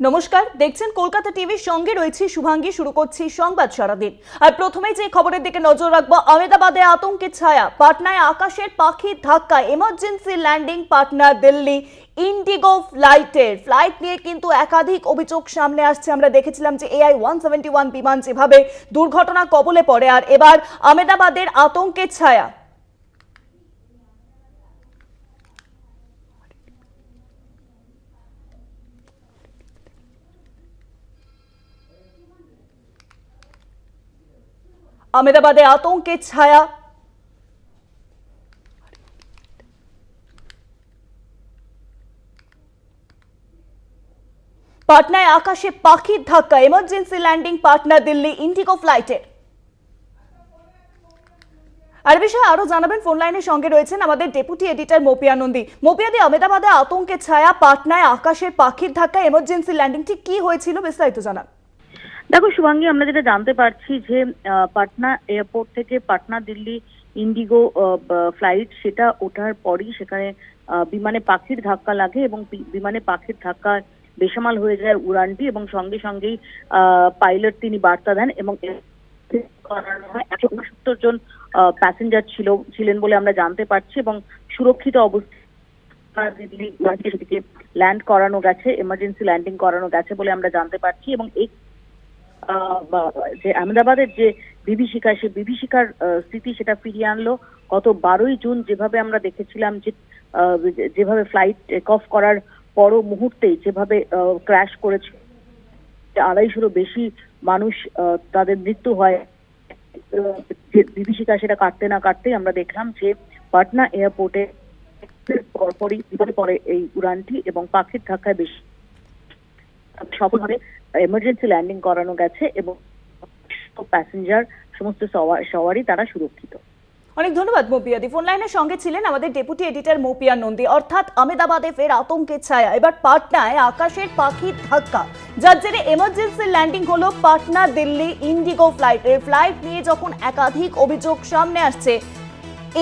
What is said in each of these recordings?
নমস্কার, দেখছেন কলকাতা টিভির সঙ্গে রয়েছি শুভাঙ্গী, শুরু করছি সংবাদ সারাদিন। আর প্রথমেই যে খবরের দিকে নজর রাখব আহমেদাবাদে আতঙ্কের ছায়া, পাটনায় আকাশের পাখির ধাক্কা emergency landing Patna, Delhi Indigo ফ্লাইটের ফ্লাইট নিয়ে কিন্তু একাধিক অভিযোগ সামনে আসছে। আমরা দেখেছিলাম যে এআই ওয়ান সেভেন্টি ওয়ান বিমান যেভাবে দুর্ঘটনা কবলে পড়ে, আর এবার আহমেদাবাদের আতঙ্কের ছায়া। আহমেদাবাদে আতঙ্কের ছায়া। পাটনায় আকাশে পাখির ধাক্কা emergency landing Patna, Delhi Indigo ফ্লাইটের আর বিষয়ে আরও জানাবেন ফোন লাইনের সঙ্গে রয়েছেন আমাদের ডেপুটি এডিটর মোপিয়া নন্দী। মোপিয়াদি আমেদাবাদে আতঙ্কের ছায়া, পাটনায় আকাশের পাখির ধাক্কা এমার্জেন্সি ল্যান্ডিং ঠিক কি হয়েছিল বিস্তারিত জানান। দেখো শুভাঙ্গী, আমরা যেটা জানতে পারছি যে পাটনা এয়ারপোর্ট থেকে পাটনা দিল্লি ইন্ডিগো ফ্লাইট সেটা ওঠার পরই সেখানে বিমানে পাখির ধাক্কা লাগে এবং বিমানে পাখির ধাক্কা বেসামাল হয়ে যায় উড়ানটি এবং সঙ্গে সঙ্গেই পাইলট তিনি বার্তা দেন এবং একশো উনসত্তর জন প্যাসেঞ্জার ছিল, ছিলেন বলে আমরা জানতে পারছি এবং সুরক্ষিত অবস্থা ল্যান্ড করানো গেছে এমার্জেন্সি ল্যান্ডিং করানো গেছে বলে আমরা জানতে পারছি এবং এই যে আহমেদাবাদের যে বিভীষিকা, সে বিভীষিকার স্মৃতি সেটা ফিরিয়ে আনলো। গত বারোই জুন যেভাবে আমরা দেখেছিলাম যে যেভাবে ফ্লাইট টেক অফ করার পর মুহূর্তেই যেভাবে ক্র্যাশ করেছে, আড়াইশোরও বেশি মানুষ তাদের মৃত্যু হয়। বিভীষিকা সেটা কাটতে না কাটতে আমরা দেখলাম যে পাটনা এয়ারপোর্টে পরপরই পড়ে এই উড়ানটি এবং পাখির ধাক্কায় বেশি সফলভাবে এমার্জেন্সি ল্যান্ডিং করানো গেছে এবং প্যাসেঞ্জার সমস্ত সওয়া- সওয়ারি তারা সুরক্ষিত। অনেক ধন্যবাদ মোপিয়াদি ফোন লাইনের সঙ্গে ছিলেন আমাদের ডেপুটি এডিটর মোপিয়া নন্দী। অর্থাৎ আমেদাবাদে ফের আতঙ্কের ছায়া। এবার পাটনায় আকাশের পাখির ধাক্কা। যার জেরে এমার্জেন্সি ল্যান্ডিং হলো পাটনা দিল্লি ইন্ডিগো ফ্লাইটের ফ্লাইট নিয়ে যখন একাধিক অভিযোগ সামনে আসছে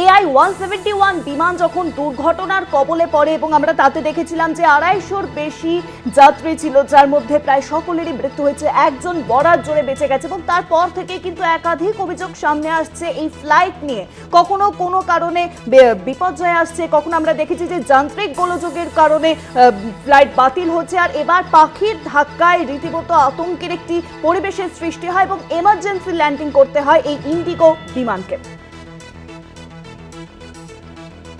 এআই ওয়ান সেভেন্টি ওয়ান বিমান যখন দুর্ঘটনার কবলে পড়ে এবং আমরা তাতে দেখেছিলাম যে আড়াইশোর বেশি যাত্রী ছিল, যার মধ্যে প্রায় সকলেরই মৃত্যু হয়েছে। একজন বরাত জোরে বেঁচে গেছে এবং তারপর থেকে কিন্তু একাধিক অভিযোগ সামনে আসছে এই ফ্লাইট নিয়ে। কখনো কোনো কারণে বিপর্যয় আসছে, কখনো আমরা দেখেছি যে যান্ত্রিক গোলযোগের কারণে ফ্লাইট বাতিল হচ্ছে আর এবার পাখির ধাক্কায় রীতিমতো আতঙ্কের একটি পরিবেশের সৃষ্টি হয় এবং এমার্জেন্সি ল্যান্ডিং করতে হয় এই ইন্ডিগো বিমানকে।